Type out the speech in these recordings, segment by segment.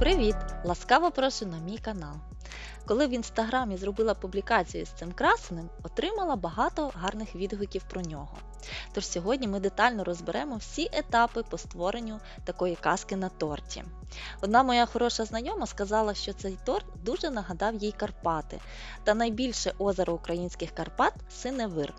Привіт! Ласкаво прошу на мій канал. Коли в інстаграмі зробила публікацію з цим красенем, отримала багато гарних відгуків про нього. Тож сьогодні ми детально розберемо всі етапи по створенню такої казки на торті. Одна моя хороша знайома сказала, що цей торт дуже нагадав їй Карпати та найбільше озеро українських Карпат Синевир.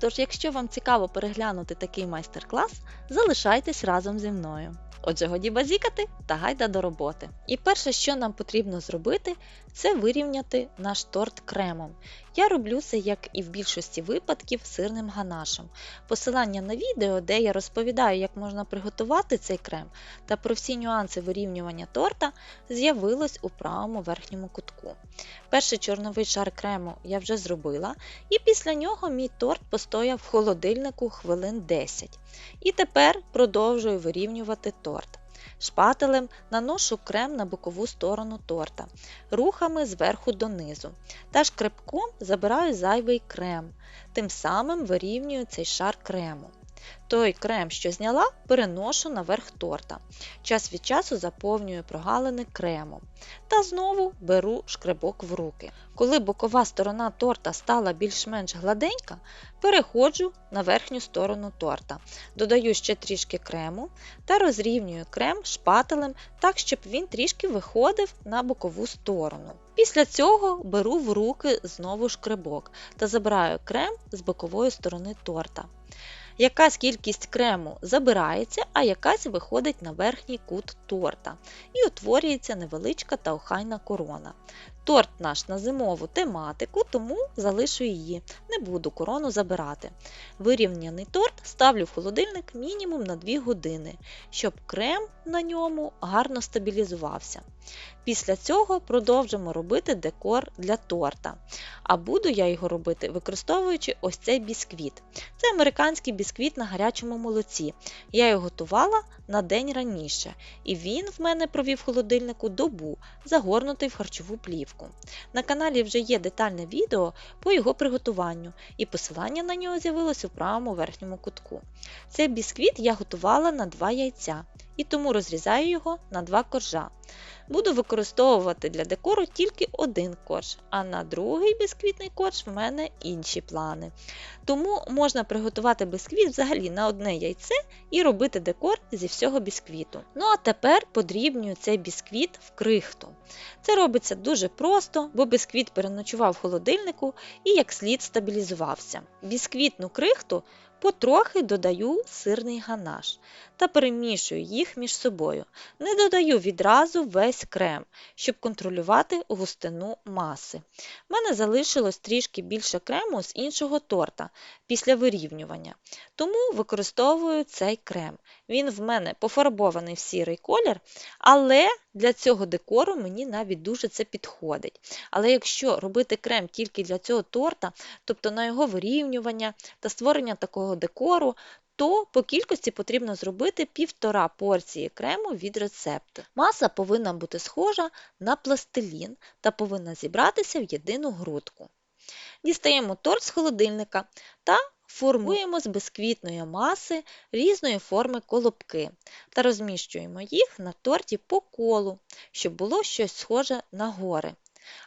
Тож, якщо вам цікаво переглянути такий майстер-клас, залишайтесь разом зі мною. Отже, годі базікати та гайда до роботи. І перше, що нам потрібно зробити, це вирівняти наш торт кремом. Я роблю це, як і в більшості випадків, сирним ганашем. Посилання на відео, де я розповідаю, як можна приготувати цей крем та про всі нюанси вирівнювання торта, з'явилось у правому верхньому кутку. Перший чорновий шар крему я вже зробила, і після нього мій торт постояв в холодильнику хвилин 10. І тепер продовжую вирівнювати торт. Шпателем наношу крем на бокову сторону торта, рухами зверху донизу та шкребком забираю зайвий крем, тим самим вирівнюю цей шар крему. Той крем, що зняла, переношу наверх торта. Час від часу заповнюю прогалини кремом. Та знову беру шкребок в руки. Коли бокова сторона торта стала більш-менш гладенька, переходжу на верхню сторону торта. Додаю ще трішки крему та розрівнюю крем шпателем так, щоб він трішки виходив на бокову сторону. Після цього беру в руки знову шкребок та забираю крем з бокової сторони торта. Якась кількість крему забирається, а якась виходить на верхній кут торта і утворюється невеличка та охайна корона. Торт наш на зимову тематику, тому залишу її, не буду корону забирати. Вирівняний торт ставлю в холодильник мінімум на 2 години, щоб крем на ньому гарно стабілізувався. Після цього продовжимо робити декор для торта. А буду я його робити, використовуючи ось цей бісквіт. Це американський бісквіт на гарячому молоці. Я його готувала на день раніше, і він в мене провів в холодильнику добу, загорнутий в харчову плівку. На каналі вже є детальне відео по його приготуванню, і посилання на нього з'явилось у правому верхньому кутку. Цей бісквіт я готувала на 2 яйця і тому розрізаю його на 2 коржа. Буду використовувати для декору тільки один корж, а на другий бісквітний корж в мене інші плани. Тому можна приготувати бісквіт взагалі на одне яйце і робити декор зі всього бісквіту. Ну а тепер подрібнюю цей бісквіт в крихту. Це робиться дуже просто, бо бісквіт переночував в холодильнику і як слід стабілізувався. Бісквітну крихту Потрохи додаю сирний ганаш та перемішую їх між собою. Не додаю відразу весь крем, щоб контролювати густину маси. У мене залишилось трішки більше крему з іншого торта після вирівнювання, тому використовую цей крем. Він в мене пофарбований в сірий колір, але для цього декору мені навіть дуже це підходить. Але якщо робити крем тільки для цього торта, тобто на його вирівнювання та створення такого декору, то по кількості потрібно зробити півтора порції крему від рецепту. Маса повинна бути схожа на пластилін та повинна зібратися в єдину грудку. Дістаємо торт з холодильника та формуємо з бисквітної маси різної форми колобки та розміщуємо їх на торті по колу, щоб було щось схоже на гори.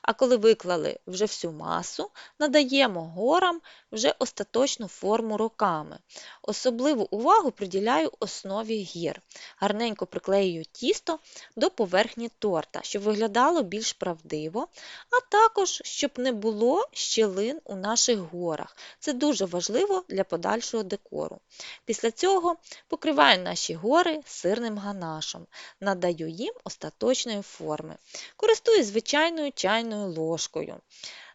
А коли виклали вже всю масу, надаємо горам вже остаточну форму руками. Особливу увагу приділяю основі гір. Гарненько приклеюю тісто до поверхні торта, щоб виглядало більш правдиво, а також, щоб не було щілин у наших горах. Це дуже важливо для подальшого декору. Після цього покриваю наші гори сирним ганашем, надаю їм остаточної форми. Користуюсь звичайною чайною ложкою.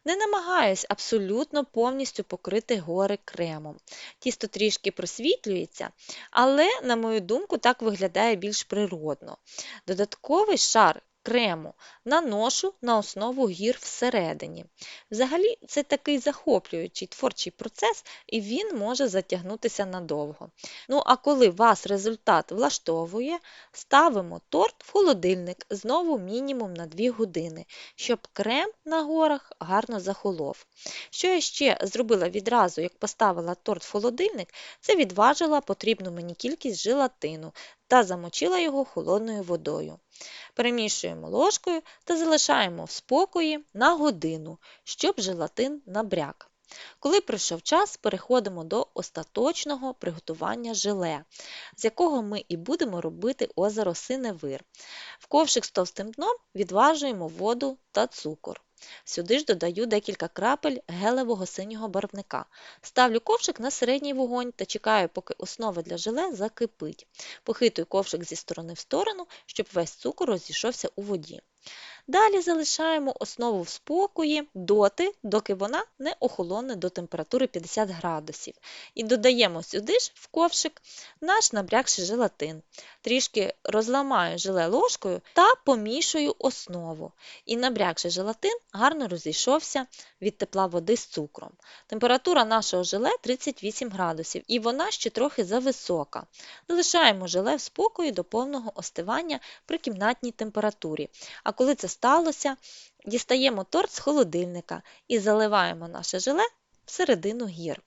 Не намагаюсь абсолютно повністю покрити гори кремом. Тісто трішки просвітлюється, але, на мою думку, так виглядає більш природно. Додатковий шар крему наношу на основу гір всередині. Взагалі, це такий захоплюючий творчий процес, і він може затягнутися надовго. Ну, а коли вас результат влаштовує, ставимо торт в холодильник знову мінімум на 2 години, щоб крем на горах гарно захолов. Що я ще зробила відразу, як поставила торт в холодильник, це відважила потрібну мені кількість желатину та замочила його холодною водою. Перемішуємо ложкою та залишаємо в спокої на годину, щоб желатин набряк. Коли пройшов час, переходимо до остаточного приготування желе, з якого ми і будемо робити озеро Синевир. В ковшик з товстим дном відважуємо воду та цукор. Сюди ж додаю декілька крапель гелевого синього барвника. Ставлю ковшик на середній вогонь та чекаю, поки основа для желе закипить. Похитую ковшик зі сторони в сторону, щоб весь цукор розійшовся у воді. Далі залишаємо основу в спокої доти, доки вона не охолоне до температури 50 градусів. І додаємо сюди ж в ковшик наш набрякший желатин. Трішки розламаю желе ложкою та помішую основу. І набрякший желатин гарно розійшовся від тепла води з цукром. Температура нашого желе 38 градусів, і вона ще трохи зависока. Залишаємо желе в спокої до повного остивання при кімнатній температурі. А коли це сталося, дістаємо торт з холодильника і заливаємо наше желе всередину гір.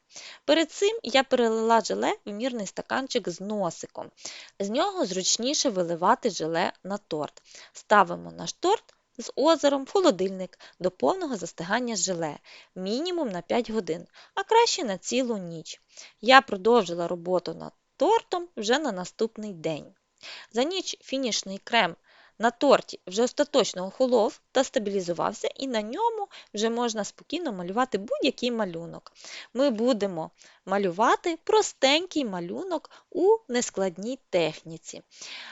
Перед цим я перелила желе в мірний стаканчик з носиком. З нього зручніше виливати желе на торт. Ставимо наш торт з озером в холодильник до повного застигання желе, мінімум на 5 годин, а краще на цілу ніч. Я продовжила роботу над тортом вже на наступний день. За ніч фінішний крем на торті вже остаточно охолов та стабілізувався, і на ньому вже можна спокійно малювати будь-який малюнок. Ми будемо малювати простенький малюнок у нескладній техніці.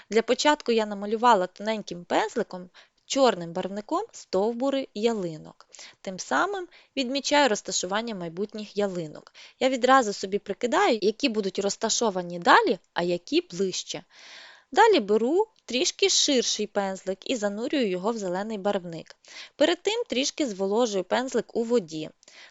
Для початку я намалювала тоненьким пензликом. Чорним барвником стовбури ялинок. Тим самим відмічаю розташування майбутніх ялинок. Я відразу собі прикидаю, які будуть розташовані далі, а які ближче. Далі беру трішки ширший пензлик і занурюю його в зелений барвник. Перед тим трішки зволожую пензлик у воді.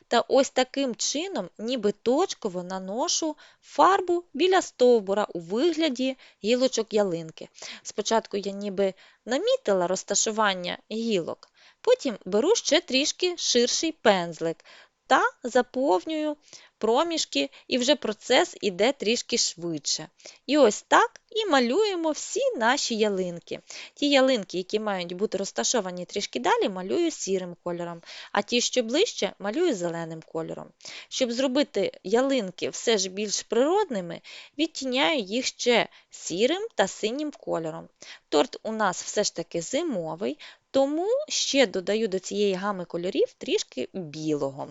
Та ось таким чином, ніби точково наношу фарбу біля стовбура у вигляді гілочок ялинки. Спочатку я ніби намітила розташування гілок, потім беру ще трішки ширший пензлик та заповнюю проміжки, і вже процес іде трішки швидше. І ось так і малюємо всі наші ялинки. Ті ялинки, які мають бути розташовані трішки далі, малюю сірим кольором, а ті, що ближче, малюю зеленим кольором. Щоб зробити ялинки все ж більш природними, відтіняю їх ще сірим та синім кольором. Торт у нас все ж таки зимовий, тому ще додаю до цієї гами кольорів трішки білого.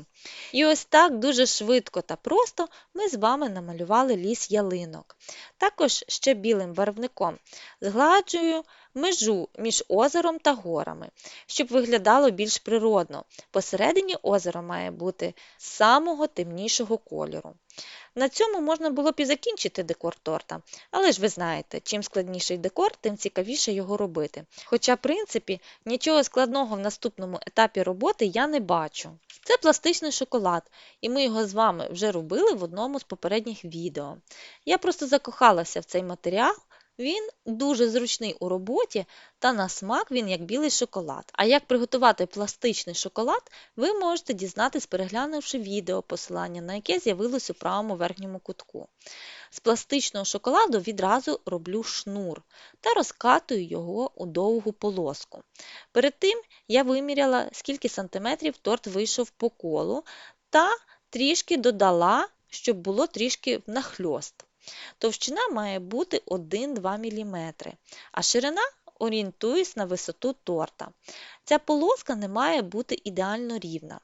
І ось так дуже швидко та просто ми з вами намалювали ліс ялинок. Також ще білим барвником згладжую межу між озером та горами, щоб виглядало більш природно. Посередині озеро має бути самого темнішого кольору. На цьому можна було б і закінчити декор торта, але ж ви знаєте, чим складніший декор, тим цікавіше його робити. Хоча, в принципі, нічого складного в наступному етапі роботи я не бачу. Це пластичний шоколад, і ми його з вами вже робили в одному з попередніх відео. Я просто закохалася в цей матеріал. Він дуже зручний у роботі та на смак він як білий шоколад. А як приготувати пластичний шоколад, ви можете дізнатись, переглянувши відео, посилання на яке з'явилось у правому верхньому кутку. З пластичного шоколаду відразу роблю шнур та розкатую його у довгу полоску. Перед тим я виміряла, скільки сантиметрів торт вийшов по колу та трішки додала, щоб було трішки нахльост. Товщина має бути 1-2 мм, а ширина орієнтуюсь на висоту торта. Ця полоска не має бути ідеально рівна.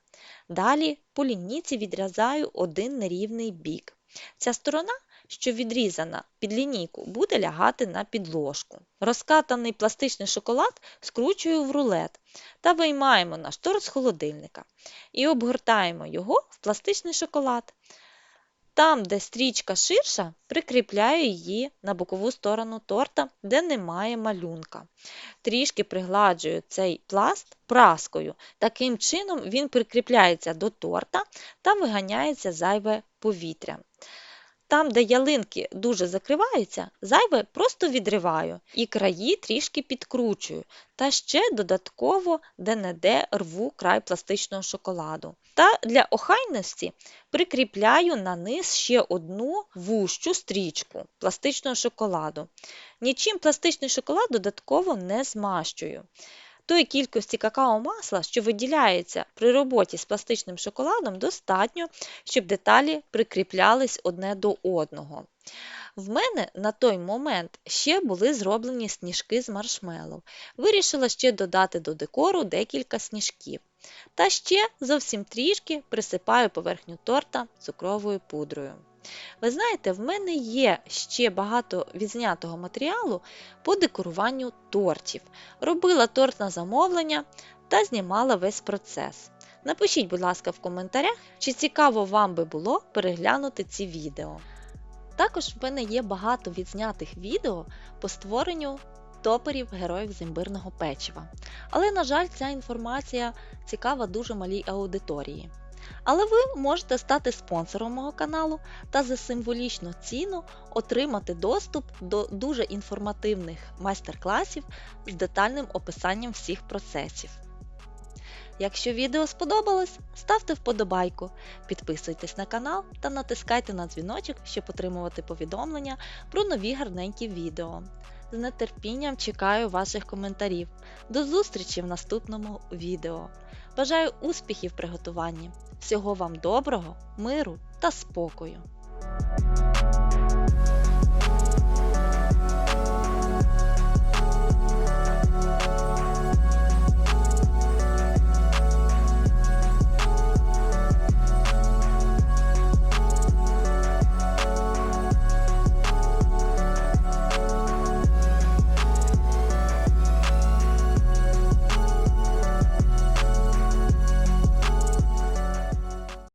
Далі по лінійці відрізаю один нерівний бік. Ця сторона, що відрізана під лінійку, буде лягати на підложку. Розкатаний пластичний шоколад скручую в рулет та виймаємо наш торт з холодильника і обгортаємо його в пластичний шоколад. Там, де стрічка ширша, прикріпляю її на бокову сторону торта, де немає малюнка. Трішки пригладжую цей пласт праскою. Таким чином він прикріпляється до торта та виганяється зайве повітря. Там, де ялинки дуже закриваються, зайве просто відриваю і краї трішки підкручую, та ще додатково де-не-де рву край пластичного шоколаду. Та для охайності прикріпляю на низ ще одну вущу стрічку пластичного шоколаду. Нічим пластичний шоколад додатково не змащую. Тої кількості какао-масла, що виділяється при роботі з пластичним шоколадом, достатньо, щоб деталі прикріплялись одне до одного. В мене на той момент ще були зроблені сніжки з маршмеллоу. Вирішила ще додати до декору декілька сніжків. Та ще зовсім трішки присипаю поверхню торта цукровою пудрою. Ви знаєте, в мене є ще багато відзнятого матеріалу по декоруванню тортів. Робила торт на замовлення та знімала весь процес. Напишіть, будь ласка, в коментарях, чи цікаво вам би було переглянути ці відео. Також в мене є багато відзнятих відео по створенню топерів героїв з імбирного печива. Але, на жаль, ця інформація цікава дуже малій аудиторії. Але ви можете стати спонсором мого каналу та за символічну ціну отримати доступ до дуже інформативних майстер-класів з детальним описанням всіх процесів. Якщо відео сподобалось, ставте вподобайку, підписуйтесь на канал та натискайте на дзвіночок, щоб отримувати повідомлення про нові гарненькі відео. З нетерпінням чекаю ваших коментарів. До зустрічі в наступному відео. Бажаю успіхів приготуванні! Всього вам доброго, миру та спокою!